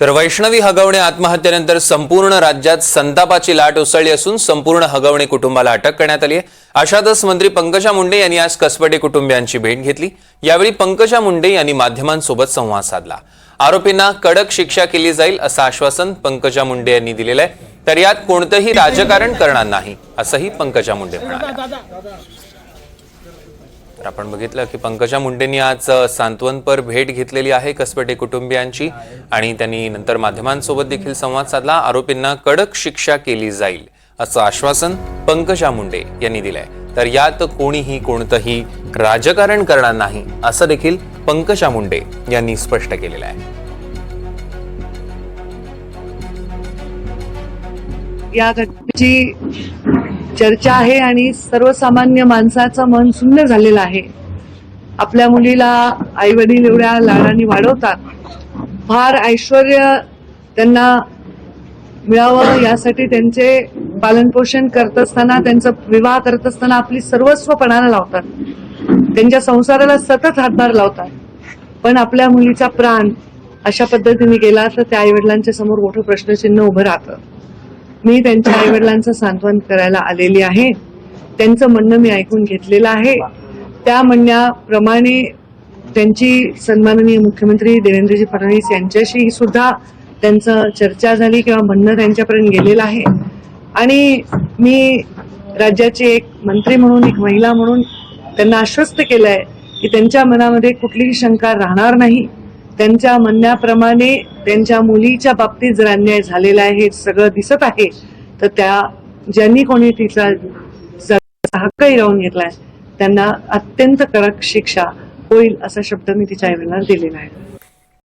तर वैष्णवी हगवणे आत्महत्येनंतर संपूर्ण राज्यात संतापाची लाट उसळली असून संपूर्ण हगवणे कुटुंबाला अटक करण्यात आली आहे. अशातच मंत्री पंकजा मुंडे यांनी आज कसबटे कुटुंबियांची भेट घेतली. यावेळी पंकजा मुंडे यांनी माध्यमांसोबत संवाद साधला. आरोपींना कडक शिक्षा केली जाईल असं आश्वासन पंकजा मुंडे यांनी दिलेलं आहे. तर यात कोणतंही राजकारण करणार नाही असंही पंकजा मुंडे म्हणाले. तर आपण बघितलं की पंकजा मुंडेंनी आज सांत्वनपर भेट घेतलेली आहे कसबटे कुटुंबियांची आणि त्यांनी नंतर माध्यमांसोबत देखील संवाद साधला. आरोपींना कडक शिक्षा केली जाईल असं आश्वासन पंकजा मुंडे यांनी दिलंय. तर यात कोणीही कोणतंही राजकारण करणार नाही असं देखील पंकजा मुंडे यांनी स्पष्ट केलेलं आहे. या घटनेची चर्चा आहे आणि सर्वसामान्य माणसाचं मन सुन्न झालेलं आहे. आपल्या मुलीला आई वडील एवढ्या लाडाने वाढवतात. फार ऐश्वर त्यांना मिळावं यासाठी त्यांचे पालनपोषण करत असताना त्यांचा विवाह करत असताना आपली सर्वस्व पणाला लावतात. त्यांच्या संसाराला सतत हातभार लावतात. पण आपल्या मुलीचा प्राण अशा पद्धतीने गेला तर त्या आईवडिलांच्या समोर मोठं प्रश्नचिन्ह उभं राहतं. मी त्यांच्या आईवडिलांचं सांत्वन करायला आलेली आहे. त्यांचं म्हणणं मी ऐकून घेतलेलं आहे. त्या म्हणण्याप्रमाणे त्यांची सन्माननीय मुख्यमंत्री देवेंद्रजी फडणवीस यांच्याशी सुद्धा त्यांचं चर्चा झाली किंवा म्हणणं त्यांच्यापर्यंत गेलेलं आहे. आणि मी राज्याची एक मंत्री म्हणून एक महिला म्हणून त्यांना आश्वस्त केलं आहे की त्यांच्या मनामध्ये कुठलीही शंका राहणार नाही. त्यांच्या म्हणण्याप्रमाणे त्यांच्या मुलीच्या बाबतीत जर अन्याय झालेला आहे हे सगळं दिसत आहे तर त्या ज्यांनी कोणी तिचा जगाचा हक्क हिरावून घेतलाय त्यांना अत्यंत कडक शिक्षा होईल असा शब्द मी तिच्या आईवडिलांना दिलेला आहे.